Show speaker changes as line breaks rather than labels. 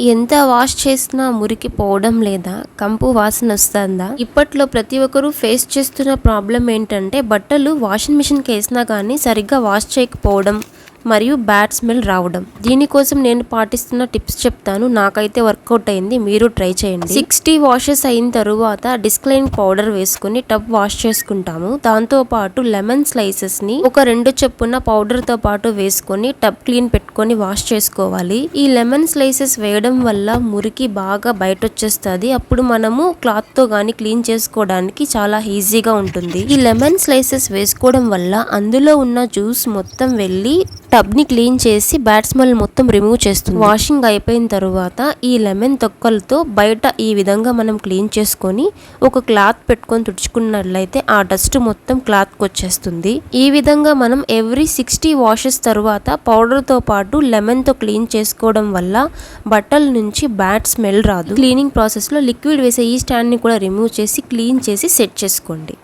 ఎంత వాష్ చేసినా మురికి పోవడం లేదా కంపు వాసన వస్తుందా? ఇప్పట్లో ప్రతి ఒక్కరూ ఫేస్ చేస్తున్న ప్రాబ్లం ఏంటంటే బట్టలు వాషింగ్ మిషన్కి వేసినా కానీ సరిగ్గా వాష్ చేయకపోవడం. మరియు బ్యాడ్ స్మెల్ రావడం. దీనికోసం నేను పాటిస్తున్న టిప్స్ చెప్తాను. నాకైతే వర్కౌట్ అయింది. మీరు ట్రై చేయండి. సిక్స్టీ వాషెస్ అయిన తరువాత డిస్క్లైన్ పౌడర్ వేసుకుని టబ్ వాష్ చేసుకుంటాము. దాంతో పాటు లెమన్ స్లైసెస్ని ఒక రెండు చెప్పున పౌడర్తో పాటు వేసుకొని టబ్ క్లీన్ పెట్టుకొని వాష్ చేసుకోవాలి. ఈ లెమన్ స్లైసెస్ వేయడం వల్ల మురికి బాగా బయట వచ్చేస్తుంది అప్పుడు మనము క్లాత్తో గాని క్లీన్ చేసుకోవడానికి చాలా ఈజీగా ఉంటుంది. ఈ లెమన్ స్లైసెస్ వేసుకోవడం వల్ల అందులో ఉన్న జ్యూస్ మొత్తం వెళ్ళి టబ్ని క్లీన్ చేసి బ్యాడ్ స్మెల్ మొత్తం రిమూవ్ చేస్తుంది. వాషింగ్ అయిపోయిన తర్వాత ఈ లెమన్ తొక్కలతో బయట ఈ విధంగా మనం క్లీన్ చేసుకొని ఒక క్లాత్ పెట్టుకొని తుడుచుకున్నట్లయితే ఆ డస్ట్ మొత్తం క్లాత్కి వచ్చేస్తుంది. ఈ విధంగా మనం ఎవ్రీ సిక్స్టీ వాషెస్ తర్వాత పౌడర్తో పాటు లెమన్తో క్లీన్ చేసుకోవడం వల్ల బట్టల నుంచి బ్యాడ్ స్మెల్ రాదు. క్లీనింగ్ ప్రాసెస్లో లిక్విడ్ వేసే ఈ స్టాండ్ని కూడా రిమూవ్ చేసి క్లీన్ చేసి సెట్ చేసుకోండి.